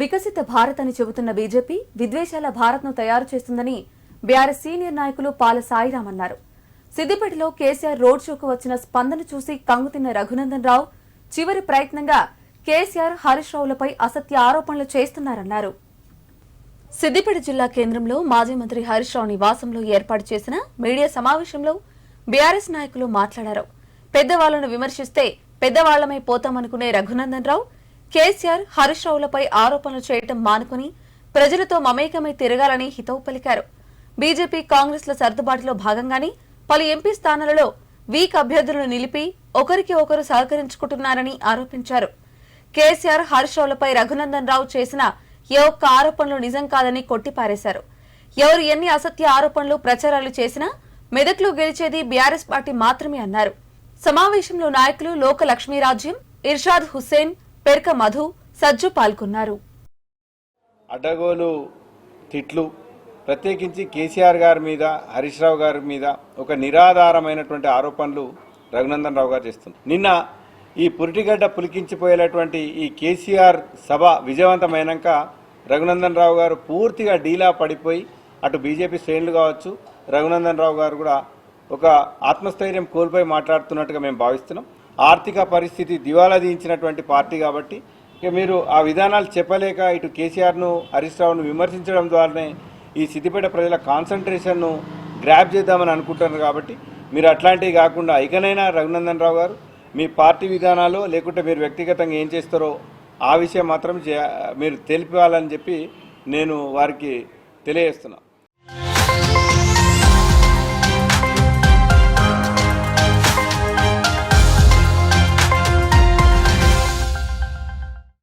వికసిత భారత్ అని చెబుతున్న బీజేపీ విద్వేషాల భారత్ను తయారు చేస్తుందని బీఆర్ఎస్ సీనియర్ నాయకులు పాల సాయిరాం అన్నారు. సిద్దిపేటలో కేసీఆర్ రోడ్ షోకు వచ్చిన స్పందన చూసి కంగుతిన్న రఘునందన్ రావు చివరి ప్రయత్నంగా కేసీఆర్ హరీష్ రావులపై అసత్య ఆరోపణలు చేస్తున్నారన్నారు. సిద్దిపేట జిల్లా కేంద్రంలో మాజీ మంత్రి హరీష్ రావు నివాసంలో ఏర్పాటు చేసిన మీడియా సమావేశంలో బీఆర్ఎస్ నాయకులు మాట్లాడారు. పెద్దవాళ్ళను విమర్శిస్తే పెద్దవాళ్ళమై పోతామనుకునే రఘునందన్ రావు కేసీఆర్ హరీష్ రావులపై ఆరోపణలు చేయటం మానుకుని ప్రజలతో మమేకమై తిరగాలని హితవు పలికారు. బీజేపీ కాంగ్రెస్ల సర్దుబాటులో భాగంగానే పలు ఎంపీ స్థానాలలో వీక్ అభ్యర్థులను నిలిపి ఒకరికి ఒకరు సహకరించుకుంటున్నారని ఆరోపించారు. కేసీఆర్ హరీష్ రావులపై రఘునందన్ రావు చేసిన ఏ ఒక్క ఆరోపణలు నిజం కాదని కొట్టిపారేశారు. ఎవరు ఎన్ని అసత్య ఆరోపణలు ప్రచారాలు చేసినా మెదక్లో గెలిచేది బీఆర్ఎస్ పార్టీ మాత్రమే అన్నారు. సమావేశంలో నాయకులు లోక లక్ష్మీరాజ్యం ఇర్షాద్ హుస్సేన్ పెర్క మధు సజ్జు పాల్గొన్నారు. అడ్డగోలు తిట్లు ప్రత్యేకించి కేసీఆర్ గారి మీద హరీష్ రావు గారి మీద ఒక నిరాధారమైనటువంటి ఆరోపణలు రఘునందన్ రావు గారు చేస్తున్నారు. నిన్న ఈ పురిటిగడ్డ పులికించిపోయేటటువంటి ఈ కేసీఆర్ సభ విజయవంతమైనాక రఘునందన్ రావు గారు పూర్తిగా డీలా పడిపోయి అటు బీజేపీ శ్రేణులు కావచ్చు రఘునందన్ రావు గారు కూడా ఒక ఆత్మస్థైర్యం కోల్పోయి మాట్లాడుతున్నట్టుగా మేము భావిస్తున్నాం. ఆర్థిక పరిస్థితి దివాలా దించినటువంటి పార్టీ కాబట్టి ఇక మీరు ఆ విధానాలు చెప్పలేక ఇటు కేసీఆర్ను హరీష్ రావును విమర్శించడం ద్వారానే ఈ సిద్దిపేట ప్రజల కాన్సన్ట్రేషన్ను గ్రాప్ చేద్దామని అనుకుంటున్నారు కాబట్టి మీరు అట్లాంటివి కాకుండా ఇకనైనా రఘునందన్ రావు గారు మీ పార్టీ విధానాలు లేకుంటే మీరు వ్యక్తిగతంగా ఏం చేస్తారో ఆ విషయం మాత్రం చే- మీరు తెలిపాలని చెప్పి నేను వారికి తెలియజేస్తున్నాను